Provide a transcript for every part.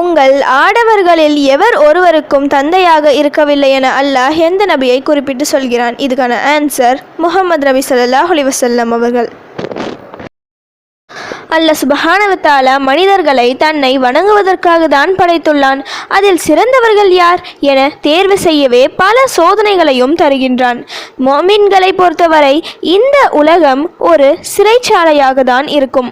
உங்கள் ஆடவர்களில் எவர் ஒருவருக்கும் தந்தையாக இருக்கவில்லை என அல்லாஹ் எந்த நபியை குறிப்பிட்டு சொல்கிறான்? இதுக்கான ஆன்சர் முகமது நபி ஸல்லல்லாஹு அலைஹி அவர்கள். அல்லாஹ் சுபஹானவத்தால மனிதர்களை தன்னை வணங்குவதற்காக தான் படைத்துள்ளான். அதில் சிறந்தவர்கள் யார் என தேர்வு செய்யவே பல சோதனைகளையும் தருகின்றான். மொமின்களை பொறுத்தவரை இந்த உலகம் ஒரு சிறைச்சாலையாக தான் இருக்கும்.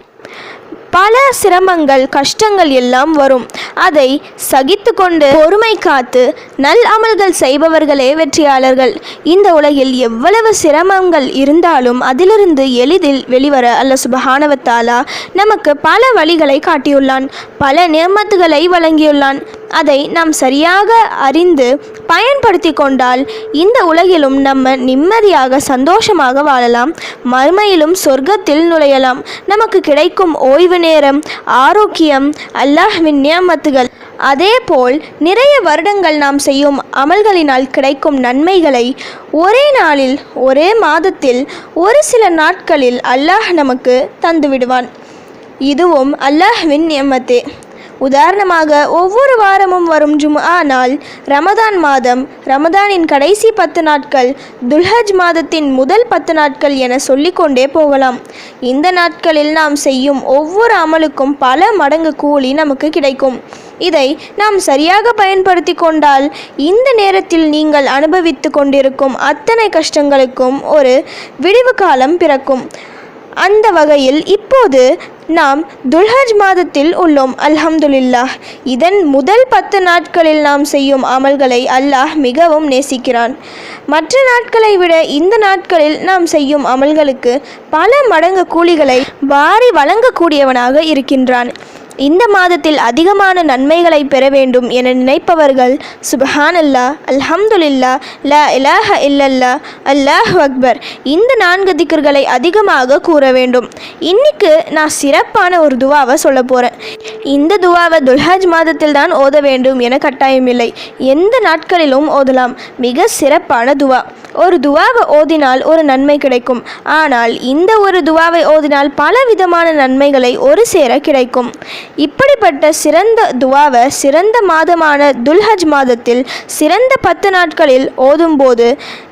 பல சிரமங்கள் கஷ்டங்கள் எல்லாம் வரும். அதை சகித்து கொண்டு பொறுமை காத்து நல் அமல்கள் செய்பவர்களே வெற்றியாளர்கள். இந்த உலகில் எவ்வளவு சிரமங்கள் இருந்தாலும் அதிலிருந்து எளிதில் வெளிவர அல்ல சுபஹானவத்தாலா நமக்கு பல வழிகளை காட்டியுள்ளான். பல நியமத்துகளை வழங்கியுள்ளான். அதை நாம் சரியாக அறிந்து பயன்படுத்தி கொண்டால் இந்த உலகிலும் நம்ம நிம்மதியாக சந்தோஷமாக வாழலாம். மறுமையிலும் சொர்க்கத்தில் நுழையலாம். நமக்கு கிடைக்கும் ஓய்வு நேரம் ஆரோக்கியம் அல்லாஹ்வின் நியமத்துகள். அதேபோல் நிறைய வருடங்கள் நாம் செய்யும் அமல்களினால் கிடைக்கும் நன்மைகளை ஒரே நாளில் ஒரே மாதத்தில் ஒரு சில நாட்களில் அல்லாஹ் நமக்கு தந்துவிடுவான். இதுவும் அல்லாஹ்வின் நியமத்தே. உதாரணமாக ஒவ்வொரு வாரமும் வரும் ஜும்ஆ நாள் ரமதான் மாதம். ரமதானின் கடைசி பத்து நாட்கள் துல்ஹஜ் மாதத்தின் முதல் பத்து நாட்கள் என சொல்லிக்கொண்டே போகலாம். இந்த நாட்களில் நாம் செய்யும் ஒவ்வொரு அமலுக்கும் பல மடங்கு கூலி நமக்கு கிடைக்கும். இதை நாம் சரியாக பயன்படுத்தி கொண்டால் இந்த நேரத்தில் நீங்கள் அனுபவித்து கொண்டிருக்கும் அத்தனை கஷ்டங்களுக்கும் ஒரு விடிவு காலம் பிறக்கும். அந்த வகையில் இப்போது நாம் துல்ஹஜ் மாதத்தில் உள்ளோம் அல்ஹம்துலில்லாஹ். இதன் முதல் பத்து நாட்களில் நாம் செய்யும் அமல்களை அல்லாஹ் மிகவும் நேசிக்கிறான். மற்ற நாட்களை விட இந்த நாட்களில் நாம் செய்யும் அமல்களுக்கு பல மடங்கு கூலிகளை வாரி வழங்கக்கூடியவனாக இருக்கின்றான். இந்த மாதத்தில் அதிகமான நன்மைகளை பெற வேண்டும் என நினைப்பவர்கள் சுபஹானல்லா அல்ஹம்துலில்லா ல இலாஹ இல்லல்லா அல்லாஹ் அக்பர் இந்த நான்கு திக்கர்களை அதிகமாக கூற வேண்டும். இன்னைக்கு நான் சிறப்பான ஒரு துவாவை சொல்ல போகிறேன் இந்த துவாவை துல்ஹாஜ் மாதத்தில் தான் ஓத வேண்டும் என கட்டாயமில்லை. எந்த நாட்களிலும் ஓதலாம். மிக சிறப்பான துவா. ஒரு துவாவை ஓதினால் ஒரு நன்மை கிடைக்கும். ஆனால் இந்த ஒரு துவாவை ஓதினால் பல விதமான நன்மைகளை ஒரு சேர கிடைக்கும். இப்படிப்பட்ட சிறந்த துவாவை சிறந்த மாதமான துல்ஹஜ் மாதத்தில் சிறந்த பத்து நாட்களில் ஓதும்போது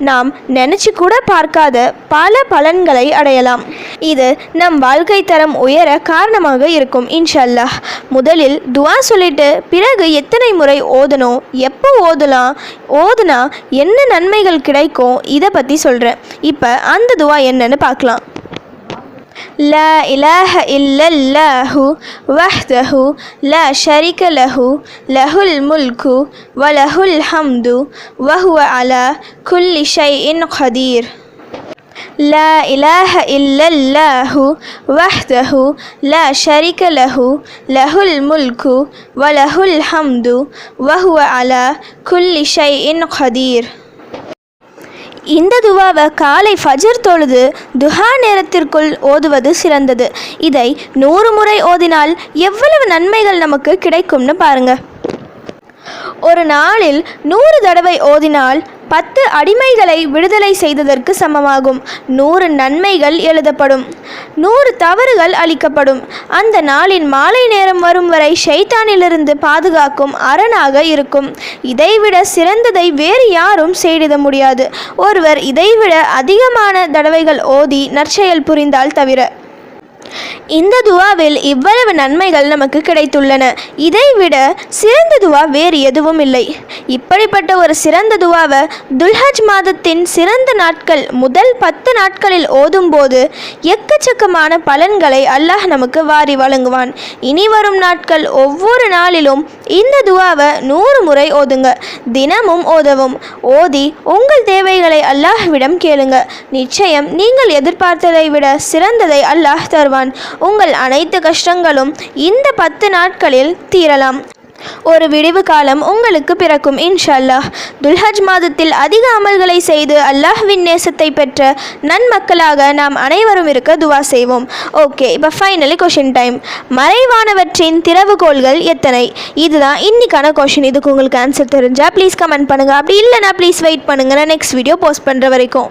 நாம் நினச்சி கூட பார்க்காத பல பலன்களை அடையலாம். இது நம் வாழ்க்கை தரம் உயர காரணமாக இருக்கும் இன்ஷல்லாஹ் முதலில் துவா சொல்லிட்டு பிறகு எத்தனை முறை ஓதணும் எப்போ ஓதலாம் ஓதுனா என்ன நன்மைகள் கிடைக்கும் இருக்கும் இதை பற்றி சொல்கிறேன் இப்போ அந்த துவா என்னன்னு பார்க்கலாம் لا إله إلا الله وحده لا شريك له له الملك وله الحمد وهو على كل شيء قدير لا إله إلا الله وحده لا شريك له له الملك وله الحمد وهو على كل شيء قدير இந்த துவாவை காலை ஃபஜர் தொழுது துஹா நேரத்திற்குள் ஓதுவது சிறந்தது. இதை நூறு முறை ஓதினால் எவ்வளவு நன்மைகள் நமக்கு கிடைக்கும்னு பாருங்க. ஒரு நாளில் நூறு தடவை ஓதினால் பத்து அடிமைகளை விடுதலை செய்ததற்கு சமமாகும். நூறு நன்மைகள் எழுதப்படும். நூறு தவறுகள் அளிக்கப்படும். அந்த நாளின் மாலை நேரம் வரும் வரை ஷைத்தானிலிருந்து பாதுகாக்கும் அரணாக இருக்கும். இதைவிட சிறந்ததை வேறு யாரும் செய்திட முடியாது. ஒருவர் இதைவிட அதிகமான தடவைகள் ஓதி நற்செயல் புரிந்தால் தவிர இந்த துவாவில் இவ்வளவு நன்மைகள் நமக்கு கிடைத்துள்ளன. இதைவிட சிறந்த துவா வேறு எதுவும் இல்லை. இப்படிப்பட்ட ஒரு சிறந்த துவாவை துல்ஹஜ் மாதத்தின் சிறந்த நாட்கள் முதல் பத்து நாட்களில் ஓதும்போது எக்கச்சக்கமான பலன்களை அல்லாஹ் நமக்கு வாரி வழங்குவான். இனி வரும் நாட்கள் ஒவ்வொரு நாளிலும் இந்த துவாவை நூறு முறை ஓதுங்க. தினமும் ஓதவும். ஓதி உங்கள் தேவைகளை அல்லாஹ்விடம் கேளுங்க. நிச்சயம் நீங்கள் எதிர்பார்த்ததை விட சிறந்ததை அல்லாஹ் தருவான். உங்கள் அனைத்து கஷ்டங்களும் இந்த பத்து நாட்களில் தீரலாம். ஒரு விடிவு காலம் உங்களுக்கு பிறக்கும் இன்ஷா அல்லாஹ் துல்ஹஜ் மாதத்தில் அதிக அமல்களை செய்து அல்லாஹ்வின் நேசத்தை பெற்ற நன்மக்களாக நாம் அனைவரும் இருக்க துவா செய்வோம். ஓகே இப்போ ஃபைனலி கொஷின் டைம் மறைவானவற்றின் திறவுகோள்கள் எத்தனை? இதுதான் இன்னைக்கான கொஷின் இதுக்கு உங்களுக்கு ஆன்சர் தெரிஞ்சால் ப்ளீஸ் கமெண்ட் பண்ணுங்கள் அப்படி இல்லைனா ப்ளீஸ் வெயிட் பண்ணுங்கள் நான் நெக்ஸ்ட் வீடியோ போஸ்ட் பண்ணுற வரைக்கும்.